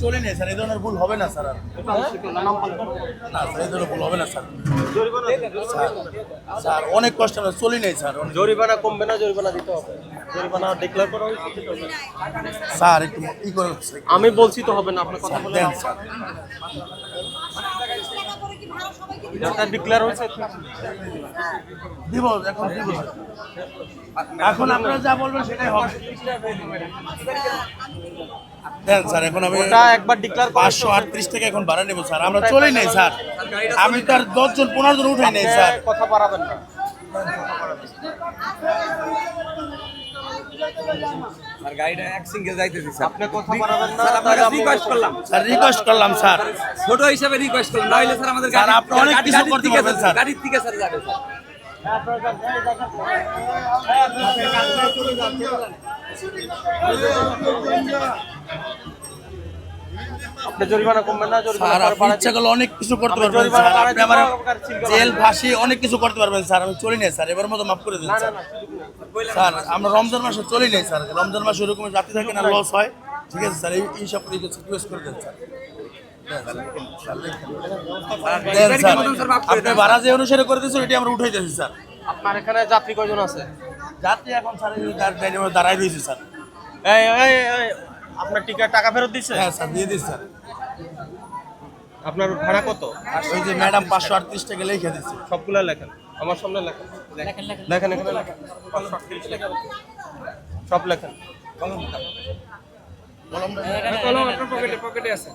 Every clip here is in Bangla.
চলে নেই স্যার এই ধরনের ভুল হবে না স্যার আর। না স্যার এই ধরনের ভুল হবে না স্যার। স্যার স্যার অনেক কষ্ট হবে চলে নেই স্যার জরিমানা কমবে না জরিমানা দিতে হবে। জরিমানা ডিক্লেয়ার করা হয়েছে স্যার একটু করে আমি বলছি তো হবে না আপনার কথা বলে স্যার। ডিক্লেয়ার হয়েছে? দিব এখন দিব। এখন আপনারা যা বলবেন সেটাই হবে। দেন স্যার এখন আমি ওটা একবার ডিক্লেয়ার পাঁচশো আটত্রিশ থেকে এখন ভাড়া নেব স্যার। আমরা চলে নেই স্যার। আমি তার দশজন পনেরো জন উঠাই নেই স্যার। কথা বাড়াবেন না। আর গাড়িটা এক সিঙ্গেল যাইতেছি স্যার। আপনি কথা বাড়াবেন না স্যার আপনার রিকোয়েস্ট করলাম। স্যার রিকোয়েস্ট করলাম স্যার। ছোট হিসাবে রিকোয়েস্ট করলাম নাহলে স্যার আমাদের গাড়ি আপনি অনেক কিছু করতে পারবেন, স্যার। গাড়ির থেকে স্যার যাবে স্যার। আপনি জরিমানা কমবে না স্যার জরিমানা ইচ্ছা করলে অনেক কিছু করতে পারবেন স্যার। আপনি আমার দেবো, আপনার সিল করা জেল ফাঁসি অনেক কিছু করতে পারবেন স্যার। আমি চলি নাই স্যার। এবার মতো মাফ করে দিন স্যার। স্যার আমরা রমজান মাসে চলি নাই স্যার। রমজান মাসে ওরকম থাকে না লস হয়। ঠিক আছে স্যার। এই সব রিকোয়েস্ট করে দেন স্যার। আপনি ভাড়া যে অনুসারে করে দিয়েছেন এটি আমরা উঠাই দিয়েছি স্যার। আপনার এখানে যাত্রী কয়জন আছে? যাত্রী এখন স্যার দাঁড়াই রয়েছে স্যার। এই আপনার টিকিট টাকা ফেরত দিচ্ছে হ্যাঁ স্যার দিয়ে দিচ্ছি স্যার আপনার ভাড়া কত? আর ওই যে ম্যাডাম পাঁচশো আটত্রিশ টাকা লিখে দিচ্ছে সবগুলো লেখেন। আমার সামনে লেখেন। লেখেন এখানে লেখেন। লেখেন। সব লেখেন। কলম আপনার পকেটে পকেটে আছে।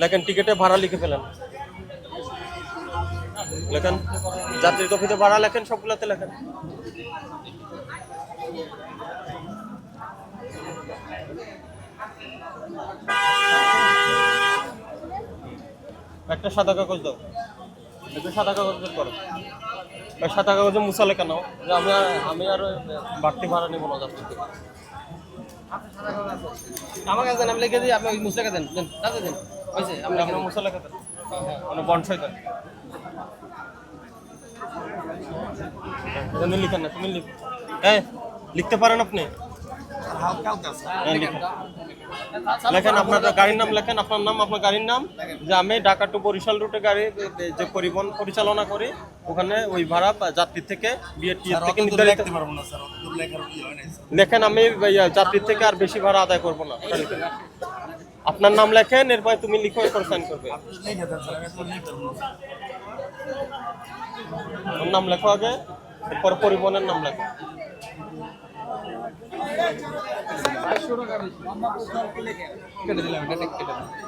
লেখেন টিকিটে ভাড়া লিখে ফেলেন। লেখেন যাত্রী কপিতে ভাড়া লেখেন সবগুলোতে লেখেন। একটা সাদা কাগজ দাও। একটা সাদা কাগজ বের করো সাদা কাগজে মুছা লেখা নাও যে আমি আমি আর বাড়তি ভাড়া নেব না থেকে আমার কাছে নাম লিখে দিই আপনি ওই মুসলাকে দেন। দেন দাদা দেন। হয়েছে আমি লিখে আপনার দিই। মুছা লেখা দেন। মানে বনসাই দেন। লিখেন না তুমি লিখ হ্যাঁ লিখতে পারেন আপনি? লিখেন। আপনার গাড়ির নাম লেখেন আপনার নাম আপনার গাড়ির নাম। যে আমি ঢাকা টু বরিশাল রুটে গাড়ি যে পরিবহন পরিচালনা করি ওখানে ওই ভাড়া যাত্রীর থেকে বিএটি থেকে নির্ধারিত স্যার লেখেন আমি ইয়া, যাত্রীর থেকে আর বেশি ভাড়া আদায় করব না। আপনার নাম লেখেন এরপর তুমি লিখো এরপর সাইন করবে। নাম লেখো আগে এরপর পরিবহনের নাম লেখো। കേട്ടിട്ടില്ല കേട്ടിട്ടില്ല